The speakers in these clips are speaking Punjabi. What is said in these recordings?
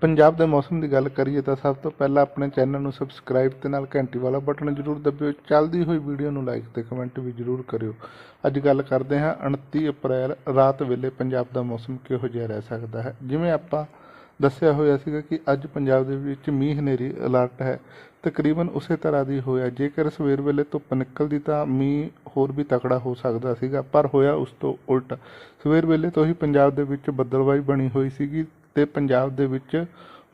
ਪੰਜਾਬ ਦੇ ਮੌਸਮ ਦੀ ਗੱਲ ਕਰੀਏ ਤਾਂ ਸਭ ਤੋਂ ਪਹਿਲਾਂ ਆਪਣੇ ਚੈਨਲ ਨੂੰ ਸਬਸਕ੍ਰਾਈਬ ਤੇ ਨਾਲ ਘੰਟੀ ਵਾਲਾ ਬਟਨ ਜ਼ਰੂਰ ਦਬਿਓ। ਚੱਲਦੀ ਹੋਈ ਵੀਡੀਓ ਨੂੰ ਲਾਈਕ ਤੇ ਕਮੈਂਟ ਵੀ ਜ਼ਰੂਰ ਕਰਿਓ। ਅੱਜ ਗੱਲ ਕਰਦੇ ਹਾਂ 29 ਅਪ੍ਰੈਲ, ਰਾਤ ਵੇਲੇ ਪੰਜਾਬ ਦਾ ਮੌਸਮ ਕਿਹੋ ਜਿਹਾ ਰਹਿ ਸਕਦਾ ਹੈ? ਜਿਵੇਂ ਆਪਾਂ ਦੱਸਿਆ ਹੋਇਆ ਸੀਗਾ ਕਿ ਅੱਜ ਪੰਜਾਬ ਦੇ ਵਿੱਚ ਮੀਂਹ ਹਨੇਰੀ ਅਲਰਟ ਹੈ। ਤਕਰੀਬਨ ਉਸੇ ਤਰ੍ਹਾਂ ਦੀ ਹੋਇਆ। ਜੇਕਰ ਸਵੇਰ ਵੇਲੇ ਧੁੱਪ ਨਿਕਲਦੀ ਤਾਂ ਮੀਂਹ ਹੋਰ ਵੀ ਤਕੜਾ ਹੋ ਸਕਦਾ ਸੀਗਾ, ਪਰ ਹੋਇਆ ਉਸ ਤੋਂ ਉਲਟ। ਸਵੇਰ ਵੇਲੇ ਤੋਂ ਹੀ ਪੰਜਾਬ ਦੇ ਵਿੱਚ ਬੱਦਲਵਾਈ ਬਣੀ ਹੋਈ ਸੀਗੀ। ਤੇ ਪੰਜਾਬ ਦੇ ਵਿੱਚ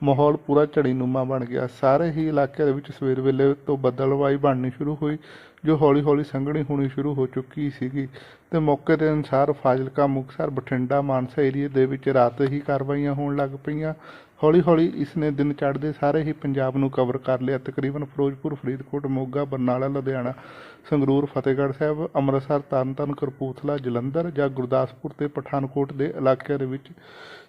ਮਾਹੌਲ ਪੂਰਾ ਝੜੀਨੂਮਾ ਬਣ ਗਿਆ। ਸਾਰੇ ਹੀ ਇਲਾਕਿਆਂ ਦੇ ਵਿੱਚ ਸਵੇਰ ਵੇਲੇ ਤੋਂ ਬੱਦਲਵਾਈ ਬਣਨੀ ਸ਼ੁਰੂ ਹੋਈ, ਜੋ ਹੌਲੀ-ਹੌਲੀ ਸੰਘਣੀ ਹੋਣੀ ਸ਼ੁਰੂ ਹੋ ਚੁੱਕੀ ਸੀਗੀ ਤੇ ਮੌਕੇ ਦੇ ਅਨੁਸਾਰ ਫਾਜ਼ਿਲਕਾ, ਮੁਕਤਸਰ, ਬਠਿੰਡਾ, ਮਾਨਸਾ ਏਰੀਏ ਦੇ ਵਿੱਚ ਰਾਤ ਹੀ ਕਾਰਵਾਈਆਂ ਹੋਣ ਲੱਗ ਪਈਆਂ। ਹੌਲੀ-ਹੌਲੀ ਇਸ ਨੇ ਦਿਨ ਚੜ੍ਹਦੇ ਸਾਰੇ ਹੀ ਪੰਜਾਬ ਨੂੰ ਕਵਰ ਕਰ ਲਿਆ। ਤਕਰੀਬਨ ਫਿਰੋਜ਼ਪੁਰ, ਫਰੀਦਕੋਟ, ਮੋਗਾ, ਬਰਨਾਲਾ, ਲੁਧਿਆਣਾ, ਸੰਗਰੂਰ, ਫਤਿਹਗੜ੍ਹ ਸਾਹਿਬ, ਅੰਮ੍ਰਿਤਸਰ ਤਰਨਤਾਰਨ ਕਰਪੂਥਲਾ ਜਲੰਧਰ ਜਾਂ ਗੁਰਦਾਸਪੁਰ ਤੇ ਪਠਾਨਕੋਟ ਦੇ ਇਲਾਕਿਆਂ ਦੇ ਵਿੱਚ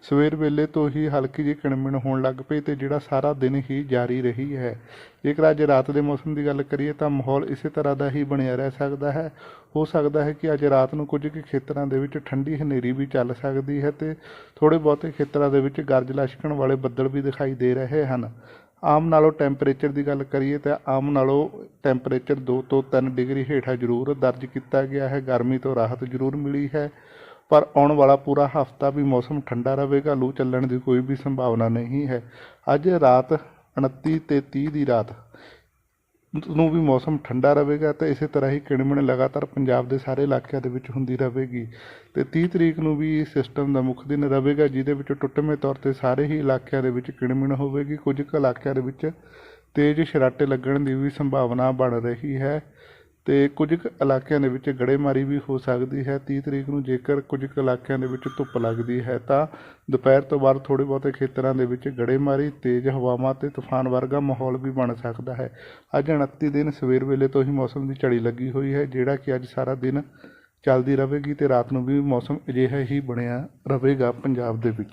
ਸਵੇਰ ਵੇਲੇ ਤੋਂ ਹੀ ਹਲਕੀ ਜਿਹੀ ਕਿਣਮਿਣ ਹੋਣ ਲੱਗ ਪਈ ਤੇ ਜਿਹੜਾ ਸਾਰਾ ਦਿਨ ਹੀ ਜਾਰੀ ਰਹੀ ਹੈ। ਜੇਕਰ ਅੱਜ ਰਾਤ ਦੇ ਮੌਸਮ ਦੀ ਗੱਲ ਕਰੀਏ ਤਾਂ ਮਾਹੌਲ ਇਸੇ ਤਰ੍ਹਾਂ ਦਾ ਹੀ ਬਣਿਆ ਰਹਿ ਸਕਦਾ ਹੈ। ਹੋ ਸਕਦਾ ਹੈ ਕਿ ਅੱਜ ਰਾਤ ਨੂੰ ਕੁਝ ਕੁ ਖੇਤਰਾਂ ਦੇ ਵਿੱਚ ਠੰਡੀ ਹਨੇਰੀ ਵੀ ਚੱਲ ਸਕਦੀ ਹੈ ਤੇ ਥੋੜੇ ਬਹੁਤੇ ਖੇਤਰਾਂ ਦੇ ਵਿੱਚ ਗਰਜ ਲਸ਼ਕਣ ਵਾਲੇ ਬੱਦਲ ਵੀ ਦਿਖਾਈ ਦੇ ਰਹੇ ਹਨ। ਆਮ ਨਾਲੋਂ ਟੈਂਪਰੇਚਰ ਦੀ ਗੱਲ ਕਰੀਏ ਤਾਂ ਆਮ ਨਾਲੋਂ ਟੈਂਪਰੇਚਰ 2 ਤੋਂ 3 ਡਿਗਰੀ ਹੇਠਾਂ ਜ਼ਰੂਰ ਦਰਜ ਕੀਤਾ ਗਿਆ ਹੈ। ਗਰਮੀ ਤੋਂ ਰਾਹਤ ਜ਼ਰੂਰ ਮਿਲੀ ਹੈ, ਪਰ ਆਉਣ ਵਾਲਾ ਪੂਰਾ ਹਫਤਾ ਵੀ ਮੌਸਮ ਠੰਡਾ ਰਹੇਗਾ, ਲੂ ਚੱਲਣ ਦੀ ਕੋਈ ਵੀ ਸੰਭਾਵਨਾ ਨਹੀਂ ਹੈ। ਅੱਜ ਰਾਤ 29 ਤੇ 30 ਦੀ ਰਾਤ ਨੂੰ ਵੀ ਮੌਸਮ ਠੰਡਾ ਰਹੇਗਾ ਤੇ ਇਸੇ ਤਰ੍ਹਾਂ ਹੀ ਕਿਣਮਿਣ ਲਗਾਤਾਰ ਪੰਜਾਬ ਦੇ ਸਾਰੇ ਇਲਾਕਿਆਂ ਦੇ ਵਿੱਚ ਹੁੰਦੀ ਰਹੇਗੀ। ਤੇ 30 ਤਰੀਕ ਨੂੰ ਵੀ ਸਿਸਟਮ ਦਾ ਮੁੱਖ ਦਿਨ ਰਹੇਗਾ, ਜਿਹਦੇ ਵਿੱਚ ਟੁੱਟਵੇਂ ਤੌਰ ਤੇ ਸਾਰੇ ਹੀ ਇਲਾਕਿਆਂ ਦੇ ਵਿੱਚ ਕਿਣਮਿਣ ਹੋਵੇਗੀ। ਕੁਝ ਕੁ ਇਲਾਕਿਆਂ ਦੇ ਵਿੱਚ ਤੇਜ਼ ਸ਼ਰਾਟੇ ਲੱਗਣ ਦੀ ਵੀ ਸੰਭਾਵਨਾ ਬਣ ਰਹੀ ਹੈ। ਅਤੇ ਕੁਝ ਕੁ ਇਲਾਕਿਆਂ ਦੇ ਵਿੱਚ ਗੜੇਮਾਰੀ ਵੀ ਹੋ ਸਕਦੀ ਹੈ। ਤੀਹ ਤਰੀਕ ਨੂੰ ਜੇਕਰ ਕੁਝ ਕੁ ਇਲਾਕਿਆਂ ਦੇ ਵਿੱਚ ਧੁੱਪ ਲੱਗਦੀ ਹੈ, ਤਾਂ ਦੁਪਹਿਰ ਤੋਂ ਬਾਅਦ ਥੋੜ੍ਹੇ ਬਹੁਤੇ ਖੇਤਰਾਂ ਦੇ ਵਿੱਚ ਗੜੇਮਾਰੀ, ਤੇਜ਼ ਹਵਾਵਾਂ ਅਤੇ ਤੂਫਾਨ ਵਰਗਾ ਮਾਹੌਲ ਵੀ ਬਣ ਸਕਦਾ ਹੈ। ਅੱਜ 29 ਦਿਨ ਸਵੇਰ ਵੇਲੇ ਤੋਂ ਹੀ ਮੌਸਮ ਦੀ ਝੜੀ ਲੱਗੀ ਹੋਈ ਹੈ, ਜਿਹੜਾ ਕਿ ਅੱਜ ਸਾਰਾ ਦਿਨ ਚੱਲਦੀ ਰਹੇਗੀ ਅਤੇ ਰਾਤ ਨੂੰ ਵੀ ਮੌਸਮ ਅਜਿਹਾ ਹੀ ਬਣਿਆ ਰਹੇਗਾ ਪੰਜਾਬ ਦੇ ਵਿੱਚ।